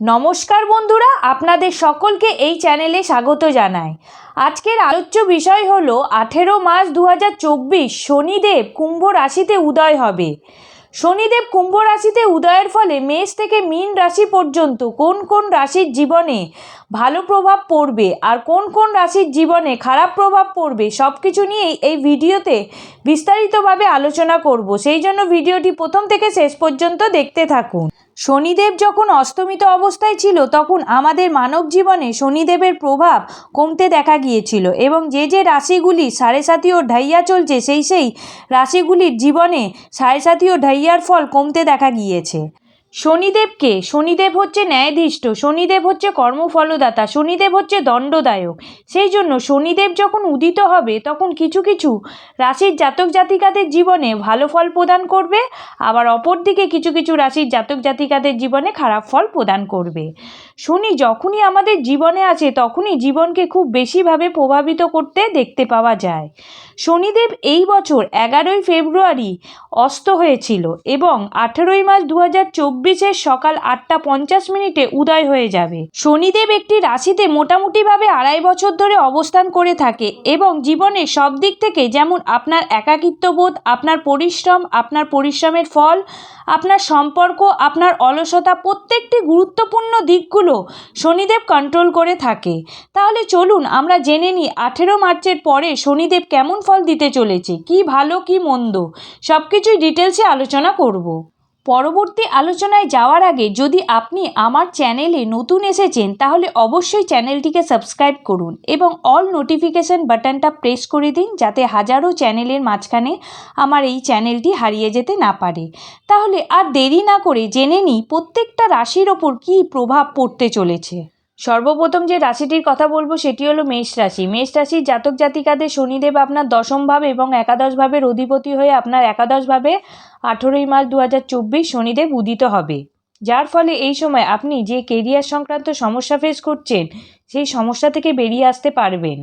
নমস্কার বন্ধুরা, আপনাদের সকলকে এই চ্যানেলে স্বাগত জানাই। আজকের আলোচ্য বিষয় হল, আঠেরো মার্চ দু হাজার চব্বিশ, শনিদেব কুম্ভ রাশিতে উদয় হবে। শনিদেব কুম্ভ রাশিতে উদয়ের ফলে মেষ থেকে মীন রাশি পর্যন্ত কোন কোন রাশির জীবনে ভালো প্রভাব পড়বে আর কোন কোন রাশির জীবনে খারাপ প্রভাব পড়বে সব কিছু নিয়েই এই ভিডিওতে বিস্তারিতভাবে আলোচনা করব। সেই জন্য ভিডিওটি প্রথম থেকে শেষ পর্যন্ত দেখতে থাকুন। শনিদেব যখন অস্তমিত অবস্থায় ছিল, তখন আমাদের মানব জীবনে শনিদেবের প্রভাব কমতে দেখা গিয়েছিল এবং যে যে রাশিগুলি সাড়ে সাথী ও ঢাইয়া চলছে, সেই সেই রাশিগুলির জীবনে সাড়ে সাথী ও ঢাইয়ার ফল কমতে দেখা গিয়েছে। শনিদেবকে শনিদেব হচ্ছে ন্যায়াধীষ্ট, শনিদেব হচ্ছে কর্মফলদাতা, শনিদেব হচ্ছে দণ্ডদায়ক। সেই জন্য শনিদেব যখন উদিত হবে, তখন কিছু কিছু রাশির জাতক জাতিকাদের জীবনে ভালো ফল প্রদান করবে, আবার অপরদিকে কিছু কিছু রাশির জাতক জাতিকাদের জীবনে খারাপ ফল প্রদান করবে। শনি যখনই আমাদের জীবনে আছে তখনই জীবনকে খুব বেশিভাবে প্রভাবিত করতে দেখতে পাওয়া যায়। শনিদেব এই বছর এগারোই ফেব্রুয়ারি অস্ত হয়েছিল এবং আঠেরোই মার্চ দু হাজার চব্বিশের সকাল আটটা পঞ্চাশ মিনিটে উদয় হয়ে যাবে। শনিদেব একটি রাশিতে মোটামুটিভাবে আড়াই বছর ধরে অবস্থান করে থাকে এবং জীবনের সব দিক থেকে যেমন আপনার একাকিত্ববোধ, আপনার পরিশ্রম, আপনার পরিশ্রমের ফল, আপনার সম্পর্ক, আপনার অলসতা প্রত্যেকটি গুরুত্বপূর্ণ দিকগুলো শনিদেব কন্ট্রোল করে থাকে। তাহলে চলুন আমরা জেনে নিই আঠেরো মার্চের পরে শনিদেব কেমন ফল দিতে চলেছে, কি ভালো, কি মন্দ? সব কিছুই ডিটেলসে আলোচনা করব। পরবর্তী আলোচনায় যাওয়ার আগে যদি আপনি আমার চ্যানেলে নতুন এসেছেন, তাহলে অবশ্যই চ্যানেলটিকে সাবস্ক্রাইব করুন এবং অল নোটিফিকেশান বাটনটা প্রেস করে দিন যাতে হাজারো চ্যানেলের মাঝখানে আমার এই চ্যানেলটি হারিয়ে যেতে না পারে। তাহলে আর দেরি না করে জেনে নিই প্রত্যেকটা রাশির ওপর কী প্রভাব পড়তে চলেছে। সর্বপ্রথম যে রাশিটির কথা বলব সেটি হলো মেষ রাশি। মেষ রাশির জাতক জাতিকাদের শনিদেব আপনার দশম ভাব এবং একাদশ ভাবের অধিপতি হয়ে আপনার একাদশ ভাবে আঠেরোই মার্চ দু হাজার চব্বিশ শনিদেব উদিত হবে। যার ফলে এই সময় আপনি যে কেরিয়ার সংক্রান্ত সমস্যা ফেস করছেন, সেই সমস্যা থেকে বেরিয়ে আসতে পারবেন।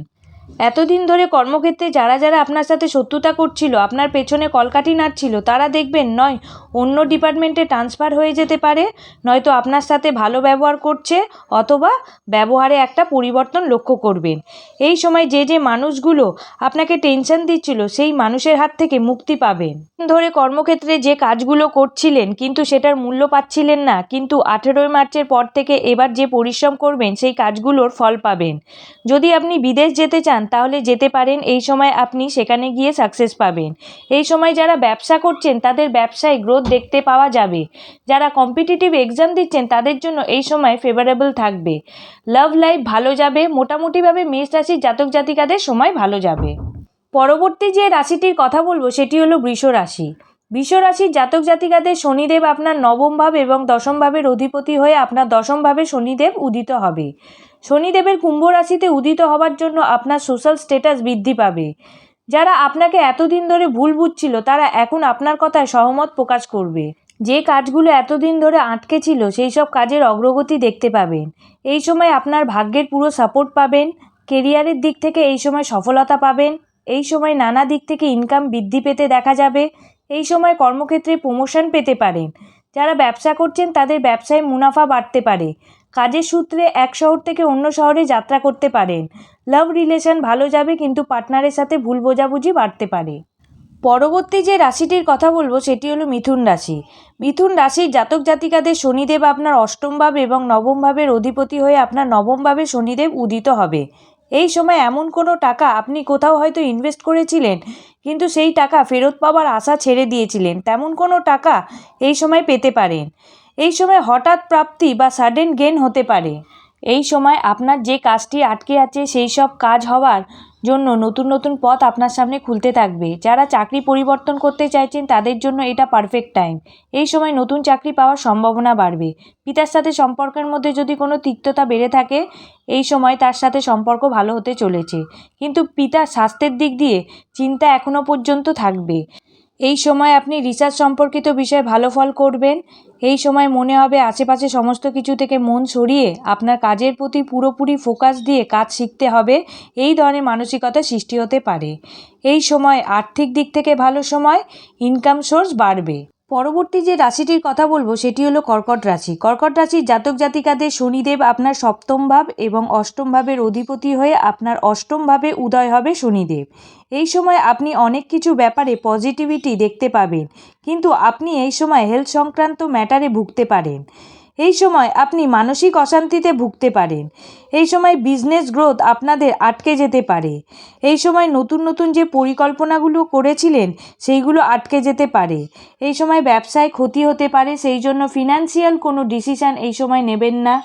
এতদিন ধরে কর্মক্ষেত্রে যারা যারা আপনার সাথে শত্রুতা করছিল, আপনার পেছনে কলকাঠি নাড়ছিল, তারা দেখবেন নয়, অন্য ডিপার্টমেন্টে ট্রান্সফার হয়ে যেতে পারে, নয়তো আপনার সাথে ভালো ব্যবহার করছে, অথবা ব্যবহারে একটা পরিবর্তন লক্ষ্য করবেন। এই সময় যে যে মানুষগুলো আপনাকে টেনশন দিচ্ছিল, সেই মানুষের হাত থেকে মুক্তি পাবেন। ধরে কর্মক্ষেত্রে যে কাজগুলো করছিলেন, কিন্তু সেটার মূল্য পাচ্ছিলেন না, কিন্তু আঠেরোই মার্চের পর থেকে এবার যে পরিশ্রম করবেন, সেই কাজগুলোর ফল পাবেন। যদি আপনি বিদেশ যেতে চান তাহলে যেতে পারেন। এই সময় আপনি সেখানে গিয়ে সাকসেস পাবেন। এই সময় যারা ব্যবসা করছেন, তাদের ব্যবসায় গ্রোথ দেখতে পাওয়া যাবে। যারা কম্পিটিটিভ এক্সাম দিচ্ছেন, তাদের জন্য এই সময় ফেভারেবল থাকবে। লাভ লাইফ ভালো যাবে। মোটামুটিভাবে মেষ রাশির জাতক জাতিকাদের সময় ভালো যাবে। পরবর্তী যে রাশিটির কথা বলব, সেটি হলো বৃষ রাশি। বৃষ রাশির জাতক জাতিকাদের শনিদেব আপনার নবম ভাব এবং দশম ভাবের অধিপতি হয়ে আপনার দশম ভাবে শনিদেব উদিত হবে। শনিদেবের কুম্ভ রাশিতে উদিত হওয়ার জন্য আপনার সোশ্যাল স্ট্যাটাস বৃদ্ধি পাবে। যারা আপনাকে এতদিন ধরে ভুল বুঝছিল, তারা এখন আপনার কথায় সহমত প্রকাশ করবে। যে কাজগুলো এতদিন ধরে আটকে ছিল, সেই সব কাজের অগ্রগতি দেখতে পাবেন। এই সময় আপনার ভাগ্যের পুরো সাপোর্ট পাবেন কেরিয়ারের দিক থেকে এই সময় সফলতা পাবেন, এই সময় নানা দিক থেকে ইনকাম বৃদ্ধি পেতে দেখা যাবে, এই সময় কর্মক্ষেত্রে প্রমোশন পেতে পারেন। যারা ব্যবসা করছেন, তাদের ব্যবসায় মুনাফা বাড়তে পারে। কাজের সূত্রে এক শহর থেকে অন্য শহরে যাত্রা করতে পারেন। লাভ রিলেশন ভালো যাবে, কিন্তু পার্টনারের সাথে ভুল বোঝাবুঝি বাড়তে পারে। পরবর্তী যে রাশিটির কথা বলব, সেটি হলো মিথুন রাশি। মিথুন রাশির জাতক জাতিকাদের শনিদেব আপনার অষ্টম ভাব এবং নবম ভাবের অধিপতি হয়ে আপনার নবম ভাবে শনিদেব উদিত হবে। এই সময় এমন কোনো টাকা আপনি কোথাও হয়তো ইনভেস্ট করেছিলেন, কিন্তু সেই টাকা ফেরত পাওয়ার আশা ছেড়ে দিয়েছিলেন। তেমন কোনো টাকা এই সময় পেতে পারেন। এই সময় হঠাৎ প্রাপ্তি বা সাডেন গেন হতে পারে। এই সময় আপনার যে কাজটি আটকে আছে, সেই সব কাজ হওয়ার জন্য নতুন নতুন পথ আপনার সামনে খুলতে থাকবে। যারা চাকরি পরিবর্তন করতে চাইছেন, তাদের জন্য এটা পারফেক্ট টাইম এই সময় নতুন চাকরি পাওয়ার সম্ভাবনা বাড়বে। পিতার সাথে সম্পর্কের মধ্যে যদি কোনো তিক্ততা বেড়ে থাকে, এই সময় তার সাথে সম্পর্ক ভালো হতে চলেছে। কিন্তু পিতার স্বাস্থ্যের দিক দিয়ে চিন্তা এখনও পর্যন্ত থাকবে। এই সময় আপনি রিসার্চ সম্পর্কিত বিষয়ে ভালো ফল করবেন। এই সময় মনে হবে আশেপাশে সমস্ত কিছু থেকে মন সরিয়ে আপনার কাজের প্রতি পুরোপুরি ফোকাস দিয়ে কাজ শিখতে হবে, এই ধরনের মানসিকতা সৃষ্টি হতে পারে। এই সময় আর্থিক দিক থেকে ভালো সময় ইনকাম সোর্স বাড়বে। পরবর্তী যে রাশিটির কথা বলব, সেটি হলো কর্কট রাশি। কর্কট রাশির জাতক জাতিকাদের শনিদেব আপনার সপ্তম ভাব এবং অষ্টম ভাবের অধিপতি হয়ে আপনার অষ্টম ভাবে উদয় হবে শনিদেব। এই সময় আপনি অনেক কিছু ব্যাপারে পজিটিভিটি দেখতে পাবেন। কিন্তু আপনি এই সময় হেলথ সংক্রান্ত ম্যাটারে ভুগতে পারেন। এই সময় আপনি মানসিক অশান্তিতে ভুগতে পারেন। এই সময় বিজনেস গ্রোথ আপনাদের আটকে যেতে পারে। এই সময় নতুন নতুন যে পরিকল্পনাগুলো করেছিলেন, সেইগুলো আটকে যেতে পারে। এই সময় ব্যবসায় ক্ষতি হতে পারে, সেই জন্য ফিনান্সিয়াল কোনো ডিসিশান এই সময় নেবেন না।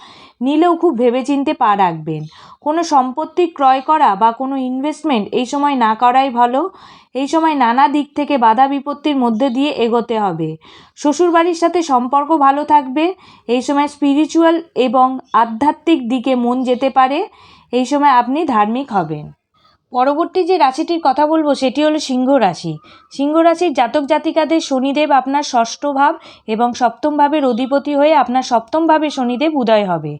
নিলেও খুব ভেবেচিন্তে পা রাখবেন। কোনো সম্পত্তি ক্রয় করা বা কোনো ইনভেস্টমেন্ট এই সময় না করাই ভালো। এই সময় নানা দিক থেকে বাধা বিপত্তির মধ্যে দিয়ে এগোতে হবে। শ্বশুরবাড়ির সাথে সম্পর্ক ভালো থাকবে। এই সময় স্পিরিচুয়াল এবং আধ্যাত্মিক দিকে মন যেতে পারে। এই সময় আপনি ধার্মিক হবেন। পরবর্তী যে রাশিটির কথা বলব, সেটি হলো সিংহ রাশি। সিংহ রাশির জাতক জাতিকাদের শনিদেব আপনার ষষ্ঠ ভাব এবং সপ্তম ভাবের অধিপতি হয়ে আপনার সপ্তম ভাবে শনিদেব উদয় হবে।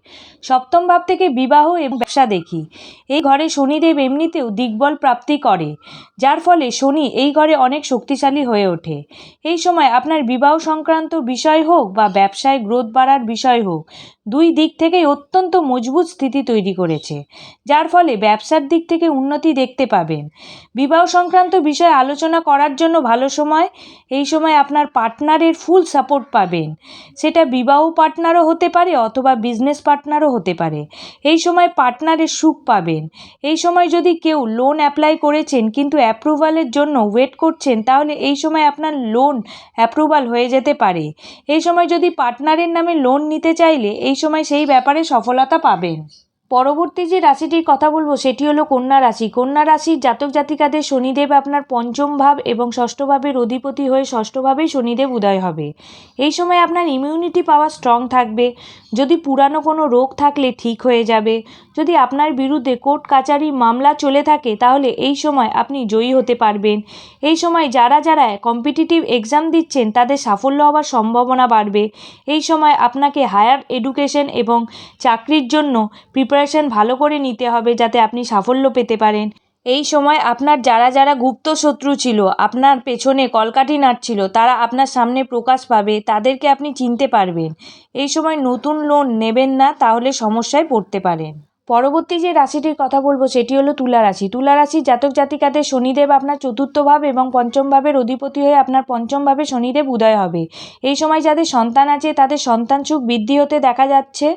সপ্তম ভাব থেকে বিবাহ এবং ব্যবসা দেখি। এই ঘরে শনিদেব এমনিতেও দিগ্বল প্রাপ্তি করে, যার ফলে শনি এই ঘরে অনেক শক্তিশালী হয়ে ওঠে। এই সময় আপনার বিবাহ সংক্রান্ত বিষয় হোক বা ব্যবসায় গ্রোথ বাড়ার বিষয় হোক দুই দিক থেকেই অত্যন্ত মজবুত স্থিতি তৈরি করেছে, যার ফলে ব্যবসার দিক থেকে উন্নতি দেখতে পাবেন। বিবাহ সংক্রান্ত বিষয়ে আলোচনা করার জন্য ভালো সময়, এই সময় আপনার পার্টনারের ফুল সাপোর্ট পাবেন। সেটা বিবাহ পার্টনারও হতে পারে অথবা বিজনেস পার্টনারও হতে পারে। এই সময় পার্টনারের সুখ পাবেন। এই সময় যদি কেউ লোন অ্যাপ্লাই করেছেন কিন্তু অ্যাপ্রুভালের জন্য ওয়েট করছেন, তাহলে এই সময় আপনার লোন অ্যাপ্রুভাল হয়ে যেতে পারে। এই সময় যদি পার্টনারের নামে লোন নিতে চাইলে, এই সময় সেই ব্যাপারে সফলতা পাবেন। পরবর্তী যে রাশিটির কথা বলব, সেটি হলো কন্যা রাশি। কন্যা রাশির জাতক জাতিকাদের শনিদেব আপনার পঞ্চম ভাব এবং ষষ্ঠ ভাবের অধিপতি হয়ে ষষ্ঠ ভাবেই শনিদেব উদয় হবে। এই সময় আপনার ইমিউনিটি পাওয়ার স্ট্রং থাকবে। যদি পুরানো কোনো রোগ থাকলে ঠিক হয়ে যাবে। যদি আপনার বিরুদ্ধে কোর্ট কাচারি মামলা চলে থাকে, তাহলে এই সময় আপনি জয়ী হতে পারবেন। এই সময় যারা যারা কম্পিটিটিভ এক্সাম দিচ্ছেন, তাদের সাফল্য হওয়ার সম্ভাবনা বাড়বে। এই সময় আপনাকে হায়ার এডুকেশন এবং চাকরির জন্য প্রিপারেশন ভালো করে নিতে হবে যাতে আপনি সাফল্য পেতে পারেন। এই সময় আপনার যারা যারা গুপ্ত শত্রু ছিল, আপনার পেছনে কলকাঠি নাড়ছিল, তারা আপনার সামনে প্রকাশ পাবে, তাদেরকে আপনি চিনতে পারবেন। এই সময় নতুন লোন নেবেন না, তাহলে সমস্যায় পড়তে পারেন। পরবর্তী যে রাশিটির কথা বলব সেটি হলো তুলা রাশি। তুলা রাশির জাতক জাতিকাদের শনিদেব আপনার চতুর্থ ভাব এবং পঞ্চম ভাবের অধিপতি হয়ে আপনার পঞ্চম ভাবে শনিদেব উদয় হবে। এই সময় যাদের সন্তান আছে, তাদের সন্তান সুখ বৃদ্ধি হতে দেখা যাচ্ছে।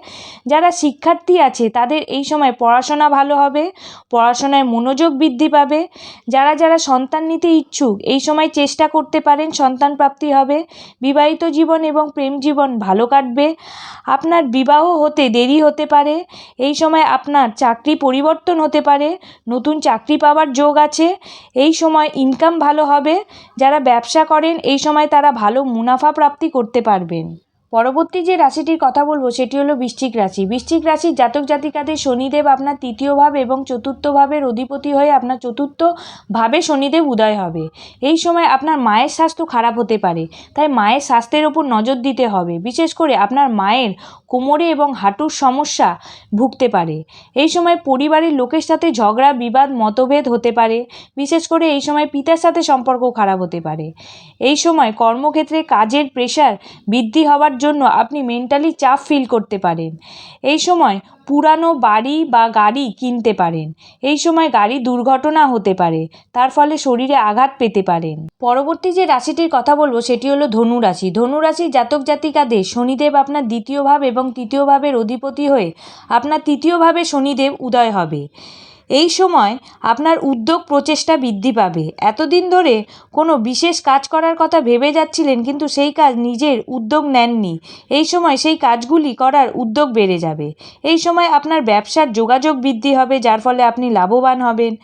যারা শিক্ষার্থী আছে, তাদের এই সময় পড়াশোনা ভালো হবে, পড়াশোনায় মনোযোগ বৃদ্ধি পাবে। যারা যারা সন্তান নিতে ইচ্ছুক, এই সময় চেষ্টা করতে পারেন সন্তান প্রাপ্তি হবে। বিবাহিত জীবন এবং প্রেম জীবন ভালো কাটবে। আপনার বিবাহ হতে দেরি হতে পারে। এই সময় আপনার চাকরি পরিবর্তন হতে পারে, নতুন চাকরি পাওয়ার যোগ আছে, এই সময় ইনকাম ভালো হবে, যারা ব্যবসা করেন এই সময় তারা ভালো মুনাফা প্রাপ্তি করতে পারবেন। পরবর্তী যে রাশিটির কথা বলব সেটি হলো বৃশ্চিক রাশি। বৃশ্চিক রাশির জাতক জাতিকাদের শনিদেব আপনার তৃতীয় ভাব এবং চতুর্থ ভাবের অধিপতি হয়ে আপনার চতুর্থ ভাবে শনিদেব উদয় হবে। এই সময় আপনার মায়ের স্বাস্থ্য খারাপ হতে পারে, তাই মায়ের স্বাস্থ্যের ওপর নজর দিতে হবে। বিশেষ করে আপনার মায়ের কোমরে এবং হাঁটুর সমস্যা ভুগতে পারে। এই সময় পরিবারের লোকের সাথে ঝগড়া, বিবাদ, মতভেদ হতে পারে। বিশেষ করে এই সময় পিতার সাথে সম্পর্ক খারাপ হতে পারে। এই সময় কর্মক্ষেত্রে কাজের প্রেশার বৃদ্ধি হওয়ার জন্য আপনি মেন্টালি চাপ ফিল করতে পারেন। এই সময় পুরানো বাড়ি বা গাড়ি কিনতে পারেন। এই সময় গাড়ি দুর্ঘটনা হতে পারে, তার ফলে শরীরে আঘাত পেতে পারেন। পরবর্তী যে রাশিটির কথা বলব, সেটি হলো ধনু রাশি। ধনু রাশির জাতক জাতিকাদের শনিদেব আপনার দ্বিতীয় ভাব এবং তৃতীয় ভাবের অধিপতি হয়ে আপনার তৃতীয় ভাবে শনিদেব উদয় হবে। এই সময় আপনার উদ্যোগ প্রচেষ্টা বৃদ্ধি পাবে। এতদিন ধরে কোনো বিশেষ কাজ করার কথা ভেবে যাচ্ছিলেন কিন্তু সেই কাজ নিজের উদ্যোগ নেননি। এই সময় সেই কাজগুলি করার উদ্যোগ বেড়ে যাবে। এই সময় আপনার ব্যবসার যোগাযোগ বৃদ্ধি হবে, যার ফলে আপনি লাভবান হবেন।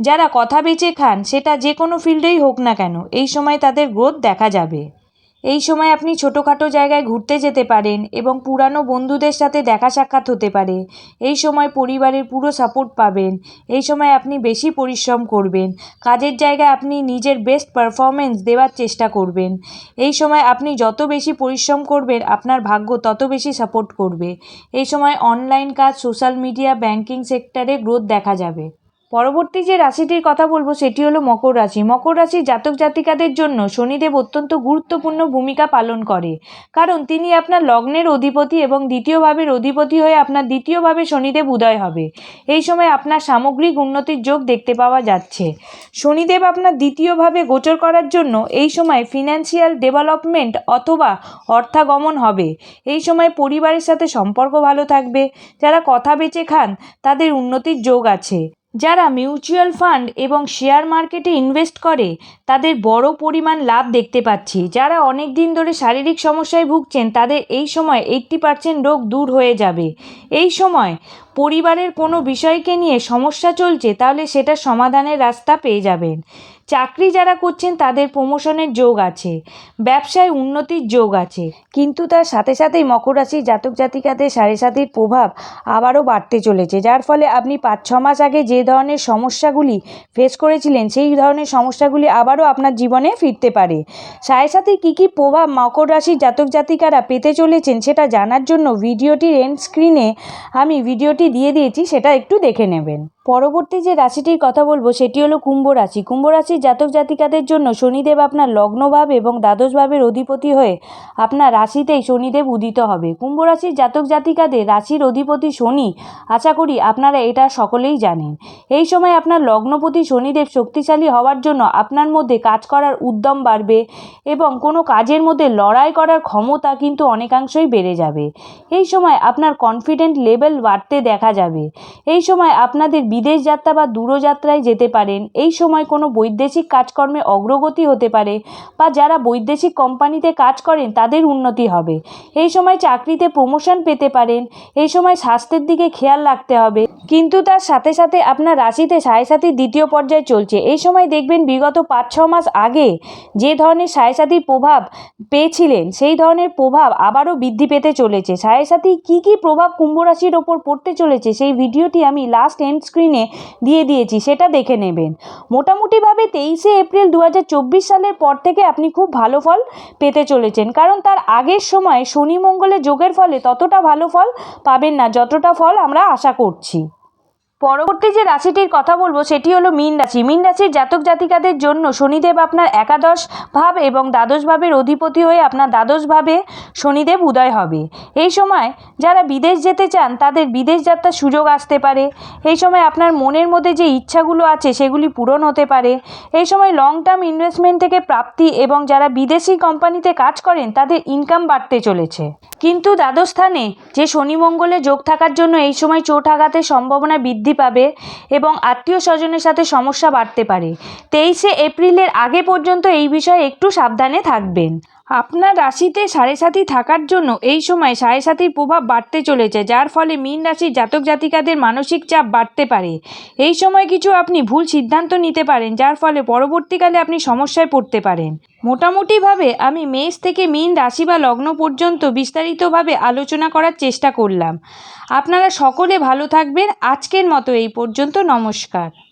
যারা কথা বেচে খান, সেটা যে কোনো ফিল্ডেই হোক না কেন, এই সময় তাদের গ্রোথ দেখা যাবে। এই সময় আপনি ছোটোখাটো জায়গায় ঘুরতে যেতে পারেন এবং পুরানো বন্ধুদের সাথে দেখা সাক্ষাৎ হতে পারে। এই সময় পরিবারের পুরো সাপোর্ট পাবেন। এই সময় আপনি বেশি পরিশ্রম করবেন। কাজের জায়গায় আপনি নিজের বেস্ট পারফরমেন্স দেওয়ার চেষ্টা করবেন। এই সময় আপনি যত বেশি পরিশ্রম করবেন, আপনার ভাগ্য তত বেশি সাপোর্ট করবে। এই সময় অনলাইন কাজ, সোশ্যাল মিডিয়া, ব্যাংকিং সেক্টরে গ্রোথ দেখা যাবে। পরবর্তী যে রাশিটির কথা বলব, সেটি হলো মকর রাশি। মকর রাশির জাতক জাতিকাদের জন্য শনিদেব অত্যন্ত গুরুত্বপূর্ণ ভূমিকা পালন করে। কারণ তিনি আপনার লগ্নের অধিপতি এবং দ্বিতীয় ভাবের অধিপতি হয়ে আপনার দ্বিতীয়ভাবে শনিদেব উদয় হবে। এই সময় আপনার সামগ্রিক উন্নতির যোগ দেখতে পাওয়া যাচ্ছে। শনিদেব আপনার দ্বিতীয়ভাবে গোচর করার জন্য এই সময় ফিনান্সিয়াল ডেভেলপমেন্ট অথবা অর্থাগমন হবে। এই সময় পরিবারের সাথে সম্পর্ক ভালো থাকবে। যারা কথা বেচে খান, তাদের উন্নতির যোগ আছে। যারা মিউচুয়াল ফান্ড এবং শেয়ার মার্কেটে ইনভেস্ট করে, তাদের বড় পরিমাণ লাভ দেখতে পাচ্ছি। যারা অনেক দিন ধরে শারীরিক সমস্যায় ভুগছেন, তাদের এই সময় এইটটি পার্সেন্ট রোগ দূর হয়ে যাবে। এই সময় পরিবারের কোনো বিষয়কে নিয়ে সমস্যা চলছে, তাহলে সেটা সমাধানের রাস্তা পেয়ে যাবেন। চাকরি যারা করছেন, তাদের প্রমোশনের যোগ আছে, ব্যবসায় উন্নতির যোগ আছে। কিন্তু তার সাথে সাথেই মকর রাশির জাতক জাতিকাদের সাড়ে সাতির প্রভাব আবারও বাড়তে চলেছে, যার ফলে আপনি পাঁচ ছ মাস আগে যে ধরনের সমস্যাগুলি ফেস করেছিলেন, সেই ধরনের সমস্যাগুলি আবারও আপনার জীবনে ফিরতে পারে। সাড়ে সাথে কী কী প্রভাব মকর রাশির জাতক জাতিকারা পেতে চলেছেন, সেটা জানার জন্য ভিডিওটির এন্ড স্ক্রিনে আমি ভিডিওটি দিয়ে দিয়েছি, সেটা একটু দেখে নেবেন। পরবর্তী যে রাশিটির কথা বলব, সেটি হলো কুম্ভ রাশি। কুম্ভ রাশির জাতক জাতিকাদের জন্য শনিদেব আপনার লগ্নভাব এবং দ্বাদশ ভাবের অধিপতি হয়ে আপনার রাশিতেই শনিদেব উদিত হবে। কুম্ভ রাশির জাতক জাতিকাদের রাশির অধিপতি শনি, আশা করি আপনারা এটা সকলেই জানেন। এই সময় আপনার লগ্নপতি শনিদেব শক্তিশালী হওয়ার জন্য আপনার মধ্যে কাজ করার উদ্যম বাড়বে এবং কোনো কাজের মধ্যে লড়াই করার ক্ষমতা কিন্তু অনেকাংশই বেড়ে যাবে। এই সময় আপনার কনফিডেন্ট লেভেল বাড়তে দেখা যাবে। এই সময় আপনাদের বিদেশ যাত্রা বা দূরযাত্রায় যেতে পারেন। এই সময় কোনো বৈদেশিক কাজকর্মে অগ্রগতি হতে পারে বা যারা বৈদেশিক কোম্পানিতে কাজ করেন তাদের উন্নতি হবে। এই সময় চাকরিতে প্রমোশন পেতে পারেন, এই সময় স্বাস্থ্যের দিকে খেয়াল রাখতে হবে। কিন্তু তার সাথে সাথে আপনার রাশিতে সাড়ে সাতির দ্বিতীয় পর্যায়ে চলছে। এই সময় দেখবেন বিগত পাঁচ ছ মাস আগে যে ধরনের সাড়ে সাতির প্রভাব পেয়েছিলেন, সেই ধরনের প্রভাব আবারও বৃদ্ধি পেতে চলেছে। সাড়ে সাথে কী কী প্রভাব কুম্ভ রাশির ওপর পড়তে চলেছে, সেই ভিডিওটি আমি লাস্ট এন্ড স্ক্রিনে দিয়ে দিয়েছি, সেটা দেখে নেবেন। মোটামুটিভাবে তেইশে এপ্রিল দু হাজার চব্বিশ সালের পর থেকে আপনি খুব ভালো ফল পেতে চলেছেন। কারণ তার আগের সময় শনি মঙ্গলের যোগের ফলে ততটা ভালো ফল পাবেন না, যতটা ফল আমরা আশা করছি। পরবর্তী যে রাশিটির কথা বলব, সেটি হলো মীন রাশি। মীন রাশির জাতক জাতিকাদের জন্য শনিদেব আপনার একাদশ ভাব এবং দ্বাদশ ভাবের অধিপতি হয়ে আপনার দ্বাদশ ভাবে শনিদেব উদয় হবে। এই সময় যারা বিদেশ যেতে চান, তাদের বিদেশ যাত্রার সুযোগ আসতে পারে। এই সময় আপনার মনের মধ্যে যে ইচ্ছাগুলো আছে, সেগুলি পূরণ হতে পারে। এই সময় লং টার্ম ইনভেস্টমেন্ট থেকে প্রাপ্তি এবং যারা বিদেশি কোম্পানিতে কাজ করেন, তাদের ইনকাম বাড়তে চলেছে। কিন্তু দ্বাদশ স্থানে যে শনি মঙ্গলে যোগ থাকার জন্য এই সময় চোট আঘাতের সম্ভাবনা বৃদ্ধি পাবে এবং আত্মীয় স্বজনের সাথে সমস্যা বাড়তে পারে। তেইশে এপ্রিলের আগে পর্যন্ত এই বিষয়ে একটু সাবধানে থাকবেন। আপনার রাশিতে সাড়ে সাথী থাকার জন্য এই সময় সাড়ে সাথীর প্রভাব বাড়তে চলেছে, যার ফলে মীন রাশির জাতক জাতিকাদের মানসিক চাপ বাড়তে পারে। এই সময় কিছু আপনি ভুল সিদ্ধান্ত নিতে পারেন, যার ফলে পরবর্তীকালে আপনি সমস্যায় পড়তে পারেন। মোটামুটিভাবে আমি মেষ থেকে মীন রাশি বা লগ্ন পর্যন্ত বিস্তারিতভাবে আলোচনা করার চেষ্টা করলাম। আপনারা সকলে ভালো থাকবেন। আজকের মতো এই পর্যন্ত, নমস্কার।